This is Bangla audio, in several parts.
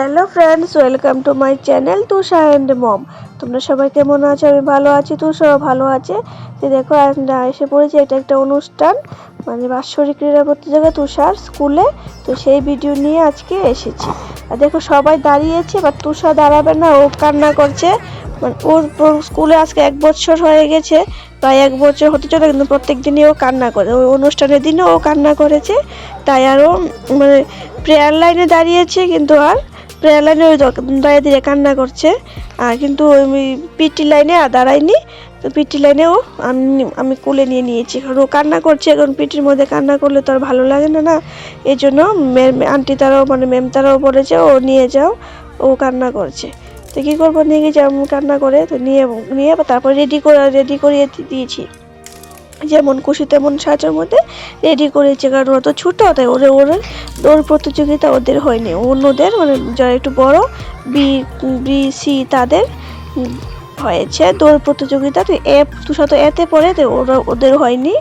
Hello friends, welcome to my channel Tusha and mom. তোমরা সবাই কেমন আছো? আমি ভালো আছি, তুষাও ভালো আছে। তো দেখো এসে পড়েছি, এটা একটা অনুষ্ঠান মানে বাৎসরিক ক্রীড়া প্রতিযোগিতা তুষার স্কুলে। তো সেই ভিডিও নিয়ে আজকে এসেছি। আর দেখো, সবাই দাঁড়িয়েছে বা তুষার দাঁড়াবে না, ও কান্না করছে। মানে ওর ওর স্কুলে আজকে এক বছর হয়ে গেছে, প্রায় এক বছর হতে চলে কিন্তু প্রত্যেক দিনই ও কান্না করে, ওই অনুষ্ঠানের দিনও ও কান্না করেছে। তাই আরও মানে প্রেয়ার লাইনে দাঁড়িয়েছে, কিন্তু আর প্রেয়ার লাইনে ওই দ- দাঁড়িয়ে দাঁড়িয়ে কান্না করছে। আর কিন্তু ওই পিটি লাইনে আর দাঁড়ায়নি। তো পিটি লাইনেও আমি আমি কোলে নিয়ে নিয়েছি। কারণ ও কান্না করছে, এখন পিটির মধ্যে কান্না করলে তো আর ভালো লাগে না না? এই জন্য আন্টি তারাও মানে ম্যাম তারাও বলেছে ও নিয়ে যাও। ও কান্না করছে। তো কী করব, নিয়ে গিয়ে যেমন কান্না করে, তো নিয়ে নিয়ে তারপর রেডি করে রেডি করিয়ে দিয়েছি। যেমন খুশি তেমন সাজার মধ্যে রেডি করেছে, কারণ ওরা তো ছোটো, তাই ওরে ওরে দৌড় প্রতিযোগিতা ওদের হয়নি। অন্যদের মানে যারা একটু বড় বি বি সি তাদের হয়েছে দৌড় প্রতিযোগিতা। তো এ তুষা তো এতে পড়ে তো ওরা, ওদের হয়নি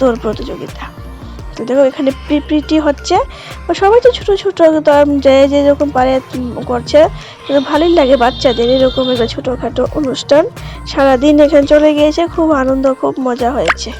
দৌড় প্রতিযোগিতা। তো দেখো এখানে পিপিটি হচ্ছে। সবাই তো ছোটো ছোটো যে যেরকম পারে করছে ভালোই লাগে বাচ্চাদের এরকম একটা ছোটোখাটো অনুষ্ঠান। সারাদিন এখানে চলে গিয়েছে, খুব আনন্দ, খুব মজা হয়েছে।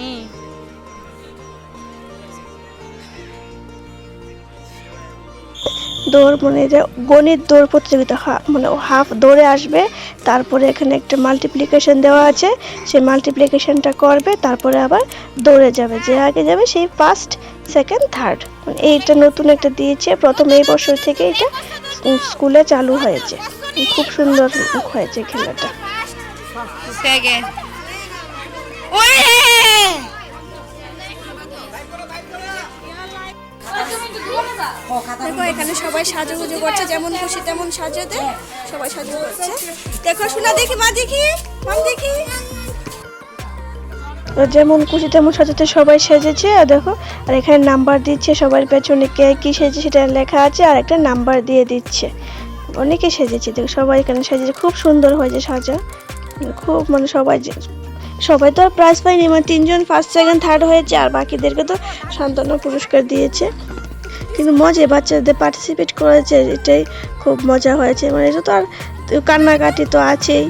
হুম। দৌড় মানে যে গণিত দৌড় প্রতিযোগিতা মানে হাফ দৌড়ে আসবে তারপরে এখানে একটা মাল্টিপ্লিকেশন দেওয়া আছে সেই মাল্টিপ্লিকেশনটা করবে তারপরে আবার দৌড়ে যাবে যে আগে যাবে সেই ফার্স্ট সেকেন্ড থার্ড এইটা নতুন একটা দিয়েছে প্রথম এই বছর থেকে এটা স্কুলে চালু হয়েছে খুব সুন্দর হয়েছে খেলাটা। দেখো, এখানে সবাই সাজুগুজু করছে, যেমন খুশি তেমন সাজাতে সবাই সাজু করছে। দেখো শোনা দেখি, মা দেখি মাম দেখি। যেমন খুশি তেমন সাজাতে সবাই সেজেছে, আর দেখো, আর এখানে নাম্বার দিচ্ছে, সবার পেছনে কে কি সেজে সেটা লেখা আছে, আর একটা নাম্বার দিয়ে দিচ্ছে। অনেকে সেজেছে, দেখো, সবাই এখানে সেজেছে, খুব সুন্দর হয়েছে সাজা। খুব মানে সবাই সবাই তো আর প্রাইজ পায়নি মানে তিনজন ফার্স্ট সেকেন্ড থার্ড হয়েছে, আর বাকিদেরকে তো সান্ত্বনা পুরস্কার দিয়েছে। কিন্তু মজা, বাচ্চাদের পার্টিসিপেট করেছে, এটাই খুব মজা হয়েছে। মানে এটা তো আর কান্নাকাটি তো আছেই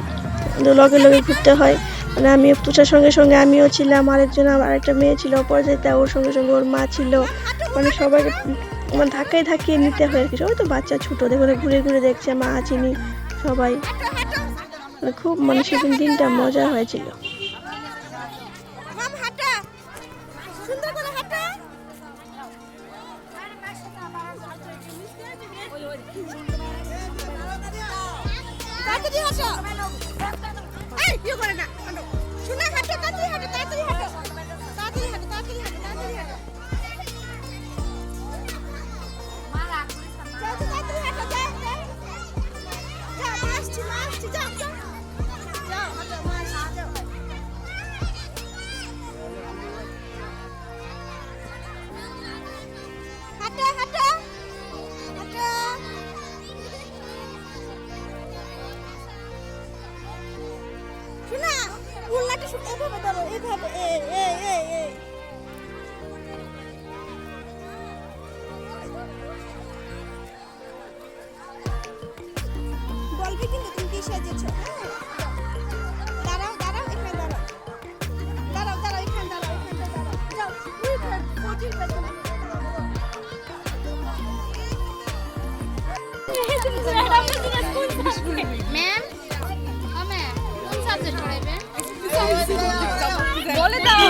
লগে লগে ঘুরতে হয়। মানে আমি তুষার সঙ্গে সঙ্গে আমিও ছিলাম, আরেকজন আমার একটা মেয়ে ছিল, অপরাজিতা, ওর সঙ্গে সঙ্গে ওর মা ছিল। মানে সবাই মানে ধাক্কায় ধাক্কিয়ে নিতে হয়। আর কি সবাই তো বাচ্চা ছোটো, দেখো ঘুরে ঘুরে দেখছে, মা, চিনি, সবাই। মানে খুব মানে সেদিন দিনটা মজা হয়েছিল। তাড়াতাড়ি হাঁটো এই ইয়ে করে না। শোনা হাঁটো তাড়াতাড়ি হাঁটো তাড়াতাড়ি হাঁটো। উল্লাটা এভাবে ধরো এভাবে এ এ এ এ। বলবি কিন্তু তুমি কি সেজেছো? দাঁড়াও দাঁড়াও, এখানে দাঁড়াও। দাঁড়াও দাঁড়াও, এখানে দাঁড়াও এখানে দাঁড়াও। যাও পেছনে ম্যাম ও ম্যাম, কোন সাবজেক্ট পড়াইবেন বলে দাও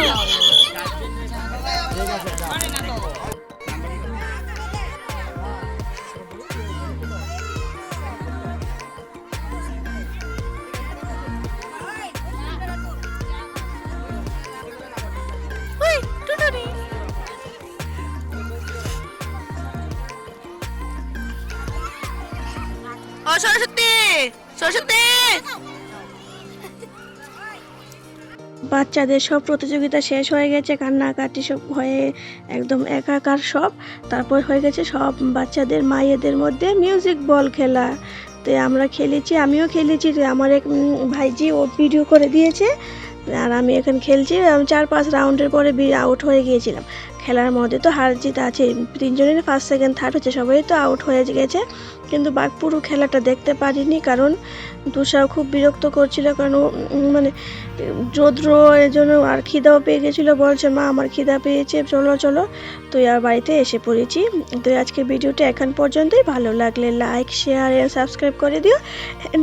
সরস্বতী! সরস্বতী! বাচ্চাদের সব প্রতিযোগিতা শেষ হয়ে গেছে, কান্নাকাটি সব হয়ে একদম একাকার সব। তারপর হয়ে গেছে সব বাচ্চাদের, মায়েদের মধ্যে মিউজিক বল খেলা। তো আমরা খেলেছি, আমিও খেলেছি আমার এক ভাইজি ও ভিডিও করে দিয়েছে। আর আমি এখন খেলছি চার পাঁচ রাউন্ডের পরে আউট হয়ে গিয়েছিলাম। খেলার মধ্যে তো হার জিত আছে তিনজনের ফার্স্ট সেকেন্ড থার্ড হচ্ছে, সবাই তো আউট হয়ে গেছে। কিন্তু বাঘ পুরো খেলাটা দেখতে পারিনি কারণ তুষার খুব বিরক্ত করছিল কারণ মানে রৌদ্র এর জন্য আর খিদাও পেয়ে গেছিল। বলছে, মা, আমার খিদা পেয়েছে, চলো চলো। তো আর বাড়িতে এসে পড়েছি। তো আজকে ভিডিওটা এখন পর্যন্তই। ভালো লাগলে লাইক শেয়ার আর সাবস্ক্রাইব করে দিও।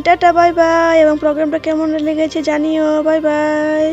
টাটা বাই বাই এবং প্রোগ্রামটা কেমন লেগেছে জানিও। Bye bye